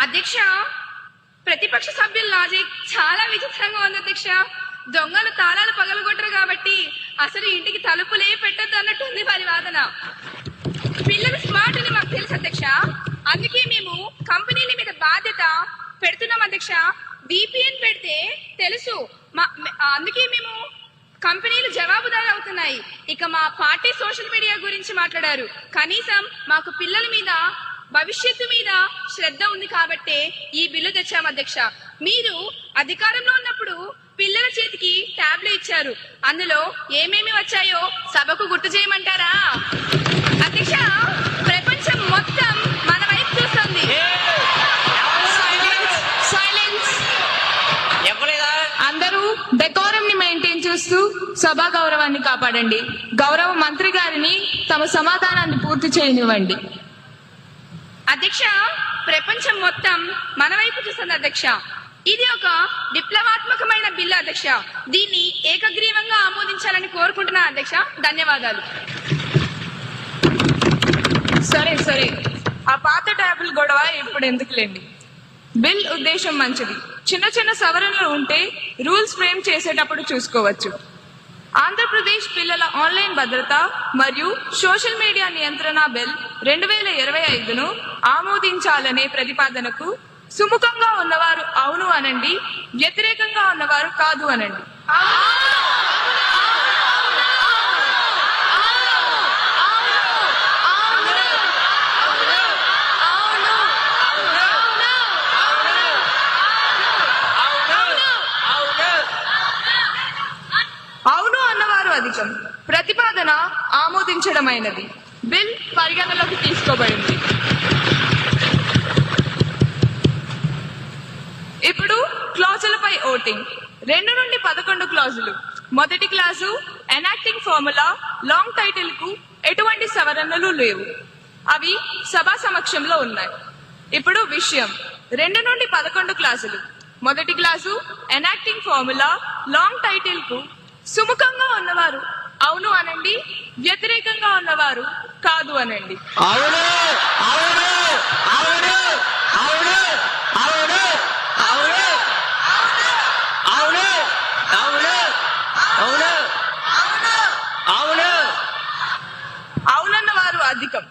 అధ్యక్ష ప్రతిపక్ష సభ్యుల లాజిక్ చాలా విచిత్రంగా ఉంది అధ్యక్ష. దొంగలు తాళాలు పగలగొట్టరు కాబట్టి అసలు ఇంటికి తలుపులే పెట్టద్దు అన్నట్టుంది వారి వాదన. పిల్లలు స్మార్ట్ అని మాకు తెలుసు అధ్యక్ష. అందుకే మేము కంపెనీల మీద బాధ్యత పెడుతున్నాం అధ్యక్ష. విపిఎన్ పెడితే తెలుసు. మా అందుకే మేము కంపెనీలు జవాబుదారు అవుతున్నాయి. ఇక మా పార్టీ సోషల్ మీడియా గురించి మాట్లాడారు. కనీసం మాకు పిల్లల మీద భవిష్యత్తు మీద శ్రద్ధ ఉంది కాబట్టే ఈ బిల్లు తెచ్చాం అధ్యక్ష. మీరు అధికారంలో ఉన్నప్పుడు పిల్లల చేతికి ట్యాబ్లు ఇచ్చారు. అందులో ఏమేమి వచ్చాయో సభకు గుర్తు చేయమంటారా? అధ్యక్ష ప్రపంచం మొత్తం మన వైపు చూస్తుంది. సైలెన్స్ సైలెన్స్ చెప్పలేదా అందరూ డెకోరం ని మెయింటైన్ చేస్తూ సభా గౌరవాన్ని కాపాడండి. గౌరవ మంత్రి గారిని తమ సమాధానాన్ని పూర్తి చేయనివ్వండి. అధ్యక్ష ప్రపంచం మొత్తం మన వైపు చూస్తుంది అధ్యక్ష. ఇది ఒక విప్లవాత్మకమైన బిల్లు అధ్యక్ష. దీన్ని ఏకగ్రీవంగా ఆమోదించాలని కోరుకుంటున్నా అధ్యక్ష. ధన్యవాదాలు. సరే సరే. ఆ పాత ట్యాబుల్ గొడవ ఇప్పుడు ఎందుకులేండి? బిల్ ఉద్దేశం మంచిది. చిన్న చిన్న సవరణలు ఉంటే రూల్స్ ఫ్రేమ్ చేసేటప్పుడు చూసుకోవచ్చు. ఆంధ్రప్రదేశ్ పిల్లల ఆన్లైన్ భద్రత మరియు సోషల్ మీడియా నియంత్రణ బిల్ రెండు వేల ఇరవై ఐదును ఆమోదించాలనే ప్రతిపాదనకు సుముఖంగా ఉన్నవారు అవును అనండి వ్యతిరేకంగా ఉన్నవారు కాదు అనండి అవును అన్నవారు అధికం. ప్రతిపాదన ఆమోదించడమైనది. బిల్ పరిగణలోకి తీసుకోబడింది. ఇప్పుడు క్లాజులపై ఓటింగ్. రెండు నుండి పదకొండు క్లాజులు. మొదటి క్లాసు ఎనాక్టింగ్ ఫార్ములా లాంగ్ టైటిల్కు ఎటువంటి సవరణలు లేవు. అవి సభా సమక్షంలో ఉన్నాయి. ఇప్పుడు విషయం. రెండు నుండి పదకొండు క్లాసులు మొదటి క్లాసు ఎనాక్టింగ్ ఫార్ములా లాంగ్ టైటిల్కు సుముఖంగా ఉన్నవారు. అవును అనండి. వ్యతిరేకంగా ఉన్నవారు కాదు అనండి. అవును అవును అవును అవును అవును అవును అవును అవును అవును అవును. అవునన్న వారు అధికం.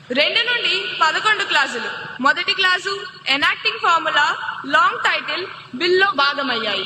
రెండు నుండి పదకొండు క్లాసులు. మొదటి class enacting formula long title బిల్లో భాగమయ్యాయి.